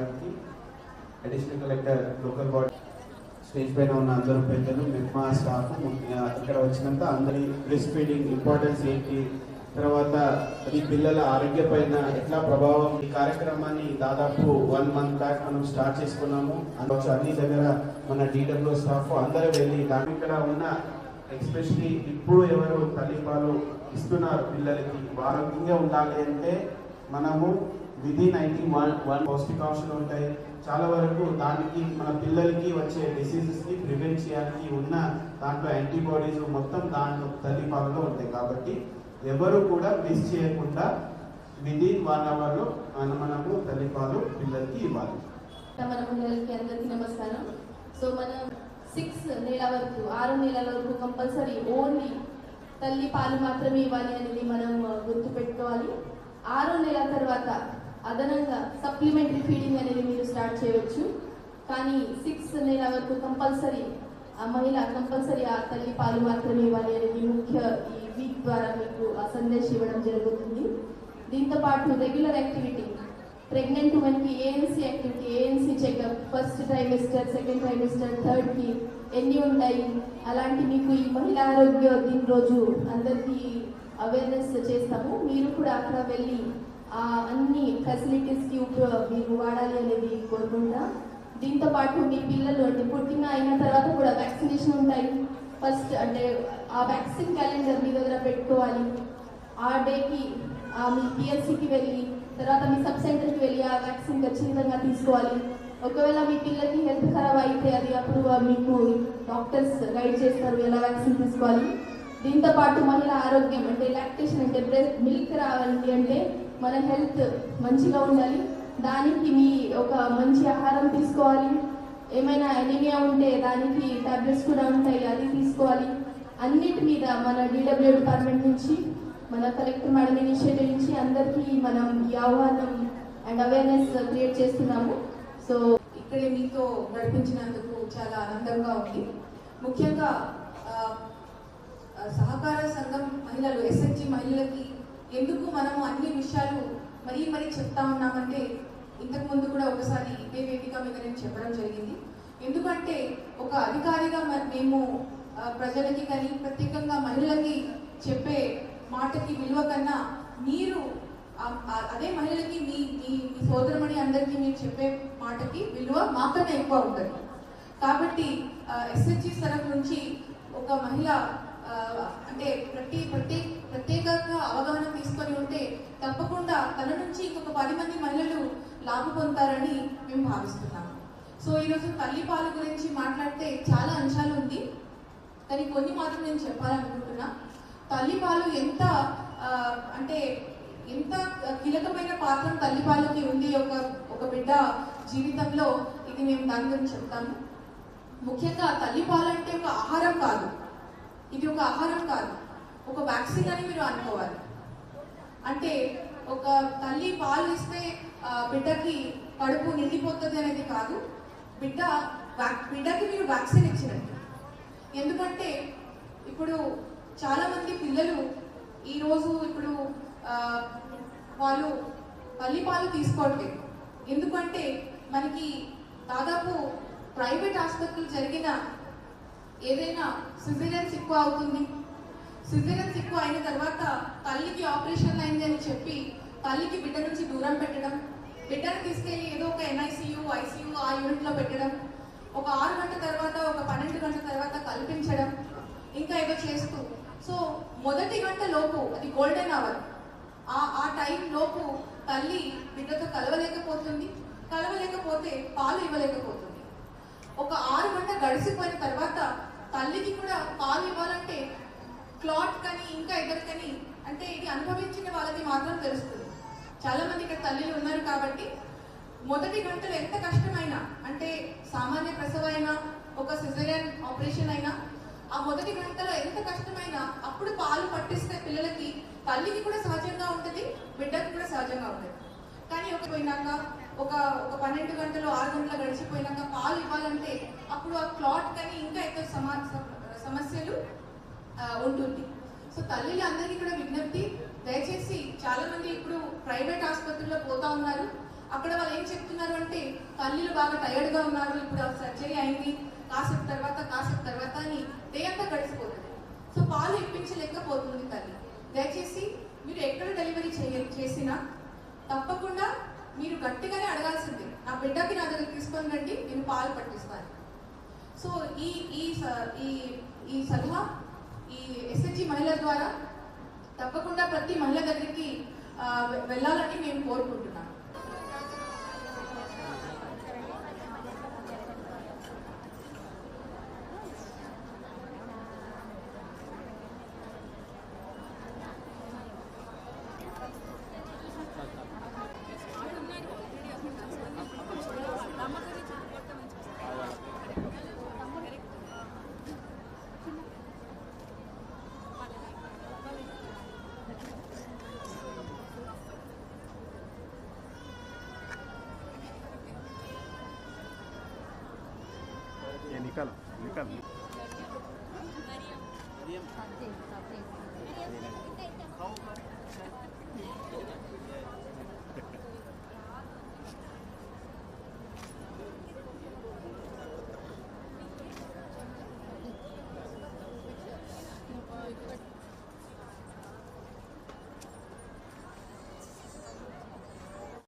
గారికి additional collector local body stage పైన ఉన్న అందరూ పెద్దలు మెక్మా స్టాఫ్ ఇక్కడ వచ్చినంత అందరి బ్రెస్ట్ ఫీడింగ్ ఇంపార్టెన్స్ ఏంటి? తర్వాత అది పిల్లల ఆరోగ్య పైన ఎట్లా ప్రభావం? ఈ కార్యక్రమాన్ని దాదాపు వన్ మంత్ బ్యాక్ మనం స్టార్ట్ చేసుకున్నాము. అందులో అన్ని దగ్గర మన డీడబ్ల్యూ స్టాఫ్ అందరూ వెళ్ళి దాని ఇక్కడ ఉన్న ఎస్పెషలీ ఇప్పుడు ఎవరు తల్లిపాలు ఇస్తున్నారు పిల్లలకి ఆరోగ్యంగా ఉండాలి అంటే మనము within I think one one పౌష్టికాంశాలు ఉంటాయి. చాలా వరకు దానికి మన పిల్లలకి వచ్చే డిసీజెస్ని ప్రివెంట్ చేయడానికి ఉన్న దాంట్లో యాంటీబాడీస్ మొత్తం దాంట్లో తల్లి పాలలో ఉంటాయి. కాబట్టి ఎవరు కూడా మిస్ చేయకుండా విదిన్ వన్ అవర్లో మన- మనము తల్లిపాలు పిల్లలకి ఇవ్వాలి. మన పిల్లలకి అందరికీ నమస్కారం. సో మనం సిక్స్ నెల వరకు ఆరు నెలల వరకు కంపల్సరీ ఓన్లీ తల్లి పాలు మాత్రమే ఇవ్వాలి అనేది మనం గుర్తుపెట్టుకోవాలి. ఆరు నెలల తర్వాత అదనంగా సప్లిమెంటరీ ఫీడింగ్ అనేది మీరు స్టార్ట్ చేయవచ్చు. కానీ సిక్స్ నెల వరకు కంపల్సరీ ఆ మహిళ కంపల్సరీ ఆ తల్లి పాలు మాత్రమే ఇవ్వాలి అనేది ముఖ్య ఈ వీక్ ద్వారా మీకు ఆ సందేశం ఇవ్వడం జరుగుతుంది. దీంతో పాటు రెగ్యులర్ యాక్టివిటీ ప్రెగ్నెంట్ ఉమెన్కి ANC activity ANC checkup first trimester second trimester థర్డ్కి ఎన్ని ఉంటాయి? అలాంటి మీకు ఈ మహిళా ఆరోగ్య దీని రోజు అందరికీ అవేర్నెస్ చేస్తాము. మీరు కూడా అక్కడ వెళ్ళి అన్ని ఫెసిలిటీస్కి ఉపయోగ మీరు వాడాలి అనేది కోరుకుంటా. దీంతో పాటు మీ పిల్లలు అంటే పుట్టిన అయిన తర్వాత కూడా వ్యాక్సినేషన్ ఉంటాయి. ఫస్ట్ అంటే ఆ వ్యాక్సిన్ క్యాలెండర్ మీ దగ్గర పెట్టుకోవాలి. ఆ డేకి ఆ మీ పిఎస్సికి వెళ్ళి తర్వాత మీ సబ్ సెంటర్కి వెళ్ళి ఆ వ్యాక్సిన్ ఖచ్చితంగా తీసుకోవాలి. ఒకవేళ మీ పిల్లకి హెల్త్ ఖరాబ్ అయితే అది అప్పుడు మీకు డాక్టర్స్ గైడ్ చేస్తారు ఎలా వ్యాక్సిన్ తీసుకోవాలి. దీంతో పాటు మహిళ ఆరోగ్యం అంటే లాక్టేషన్ అంటే బ్రెస్ట్ మిల్క్ రావాలి అంటే మన హెల్త్ మంచిగా ఉండాలి. దానికి మీ ఒక మంచి ఆహారం తీసుకోవాలి. ఏమైనా ఎనిమియా ఉంటే దానికి టాబ్లెట్స్ కూడా ఉంటాయి అది తీసుకోవాలి. అన్నిటి మీద మన డిడబ్ల్యూ డిపార్ట్మెంట్ నుంచి మన కలెక్టర్ మేడం ఇనిషియేటివ్ నుంచి అందరికీ మనం ఈ ఆహ్వానం అండ్ అవేర్నెస్ క్రియేట్ చేస్తున్నాము. సో ఇక్కడే మీతో నడిపించినందుకు చాలా ఆనందంగా ఉంది. ముఖ్యంగా సహకార సంఘం మహిళలు ఎస్ఎస్జి మహిళలకి ఎందుకు మనము అన్ని విషయాలు మరీ మరీ చెప్తా ఉన్నామంటే ఇంతకు ముందు కూడా ఒకసారి ఇదే వేదిక మీద నేను చెప్పడం జరిగింది. ఎందుకంటే ఒక అధికారిగా మేము ప్రజలకి కానీ ప్రత్యేకంగా మహిళలకి చెప్పే మాటకి విలువ కన్నా మీరు అదే మహిళలకి మీ మీ మీ సోదరమణి అందరికీ మీరు చెప్పే మాటకి విలువ మాకన్నా ఎక్కువ ఉంటుంది. కాబట్టి ఎస్హెచ్జి తరఫు నుంచి ఒక మహిళ అంటే ప్రతి ప్రతి ప్రత్యేకంగా అవగాహన తీసుకొని ఉంటే తప్పకుండా తన నుంచి ఇంకొక పది మంది మహిళలు లాభ పొందుతారని మేము భావిస్తున్నాము సో ఈరోజు తల్లిపాలు గురించి మాట్లాడితే చాలా అంశాలు ఉంది. కానీ కొన్ని మాత్రం నేను చెప్పాలనుకుంటున్నా. తల్లిపాలు ఎంత అంటే ఎంత కీలకమైన పాత్ర తల్లిపాలకి ఉంది ఒక ఒక బిడ్డ జీవితంలో ఇది మేము దాని గురించి చెప్తాము. ముఖ్యంగా తల్లిపాలు అంటే ఒక ఆహారం కాదు. ఇది ఒక ఆహారం కాదు. ఒక వ్యాక్సిన్ అని మీరు అనుకోవాలి. అంటే ఒక తల్లి పాలు ఇస్తే బిడ్డకి కడుపు నిండిపోతుంది అనేది కాదు. బిడ్డ బిడ్డకి మీరు వ్యాక్సిన్ ఇచ్చినట్టు. ఎందుకంటే ఇప్పుడు చాలామంది పిల్లలు ఈరోజు ఇప్పుడు వాళ్ళు వాళ్ళు తల్లిపాలు తీసుకోవట్లేదు ఎందుకంటే మనకి దాదాపు ప్రైవేట్ ఆసుపత్రులు జరిగిన ఏదైనా సిజరియన్స్ ఎక్కువ అవుతుంది. సిజరియన్స్ ఎక్కువ అయిన తర్వాత తల్లికి ఆపరేషన్ అయింది అని చెప్పి తల్లికి బిడ్డ నుంచి దూరం పెట్టడం బిడ్డను తీసుకెళ్ళి ఏదో ఒక ఎన్ఐసియు ఐసీయూ ఆ యూనిట్లో పెట్టడం ఒక ఆరు గంటల తర్వాత ఒక పన్నెండు గంటల తర్వాత కల్పించడం ఇంకా ఏదో చేస్తూ. సో మొదటి గంట లోపు అది గోల్డెన్ అవర్ ఆ ఆ టైం లోపు తల్లి బిడ్డతో కలవలేకపోతుంది. కలవలేకపోతే పాలు ఇవ్వలేకపోతుంది. ఒక ఆరు గంట గడిచిపోయిన తర్వాత తల్లికి కూడా పాలు ఇవ్వాలంటే క్లాట్ కానీ ఇంకా ఎదరికని అంటే ఇది అనుభవించిన వాళ్ళకి మాత్రం తెలుస్తుంది. చాలా మంది ఇక్కడ తల్లిలు ఉన్నారు కాబట్టి మొదటి గంటలు ఎంత కష్టమైనా అంటే సామాన్య ప్రసవ అయినా ఒక సిజరియన్ ఆపరేషన్ అయినా ఆ మొదటి గంటలో ఎంత కష్టమైనా అప్పుడు పాలు పట్టిస్తే పిల్లలకి తల్లికి కూడా సహజంగా ఉంటుంది బిడ్డకి కూడా సహజంగా ఉంటుంది. కానీ ఒక పోయినాక ఒక ఒక పన్నెండు గంటలు ఆరు గంటలు గడిచిపోయినాక పాలు ఇవ్వాలంటే అప్పుడు ఆ క్లాట్ కానీ ఇంకా ఎక్కువ సమా సమస్యలు ఉంటుంది సో తల్లిలు అందరికీ కూడా విజ్ఞప్తి దయచేసి చాలా మంది ఇప్పుడు ప్రైవేట్ ఆసుపత్రుల్లో పోతా ఉన్నారు. అక్కడ వాళ్ళు ఏం చెప్తున్నారు అంటే తల్లిలు బాగా టైర్డ్గా ఉన్నారు ఇప్పుడు సర్జరీ అయింది కాసేపు తర్వాత కాసేపు తర్వాత అని డే అంతా గడిచిపోతుంది. సో పాలు ఇప్పించలేకపోతుంది తల్లి. దయచేసి మీరు ఎక్కడ డెలివరీ చేయ చేసినా తప్పకుండా అడగాల్సింది. నా బిడ్డకి నా దగ్గర తీసుకొని రండి నేను పాలు పట్టిస్తాను. సో ఈ ఈ స- ఈ ఈ సలహా ఈ ఎస్హెచ్జి మహిళల ద్వారా తప్పకుండా ప్రతి మహిళ దగ్గరికి వెళ్ళాలని మేము కోరుకుంటున్నాను. निकालो निकाल। मरियम